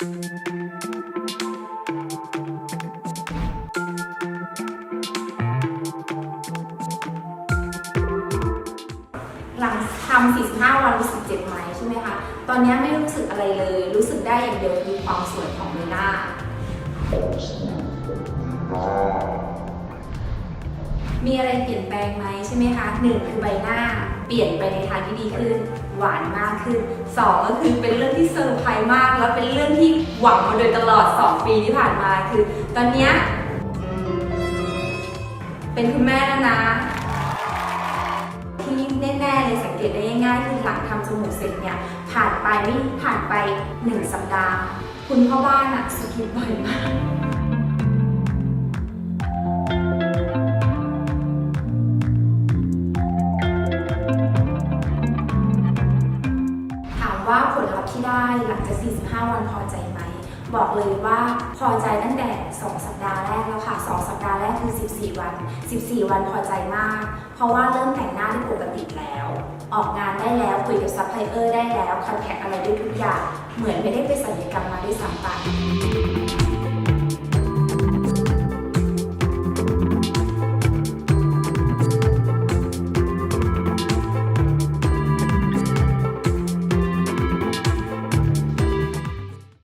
หลังทำ45 วันรู้สึกเจ็บไหมใช่ไหมคะ ตอนนี้ไม่รู้สึกอะไรเลย รู้สึกได้อย่างเดียวคือความสวยของใบหน้ามีอะไรเปลี่ยนแปลงไหมใช่ไหมคะหนึ่งคือใบหน้า เปลี่ยนไปในทางที่ดีขึ้น หวานมากขึ้นสองก็คือเป็นเรื่องที่เซอร์ไพรส์มาก แล้วเป็นเรื่องที่หวังมาโดยตลอด 2 ปีที่ผ่านมาคือ ตอนเนี้ยเป็นคุณแม่แล้วนะ ที่แน่ๆเลยสังเกตได้ง่ายๆคือหลังทำจมูกเสร็จเนี่ยผ่านไปไม่ผ่านไป 1 สัปดาห์ คุณพ่อบ้านอะสกิปบ่อยมาก ว่าผลลัพธ์ที่ได้หลังจาก 45 วันพอใจไหม บอกเลยว่าพอใจตั้งแต่ 2 สัปดาห์แรกแล้วค่ะ 2 สัปดาห์แรกคือ 14 วัน 14 วันพอใจมาก เพราะว่าเริ่มแต่งหน้าได้ปกติแล้ว ออกงานได้แล้วคุยกับซัพพลายเออร์ได้แล้วคอนแทคอะไรได้ทุกอย่าง เหมือนไม่ได้ไปศัลยกรรมมาด้วยซ้ำไป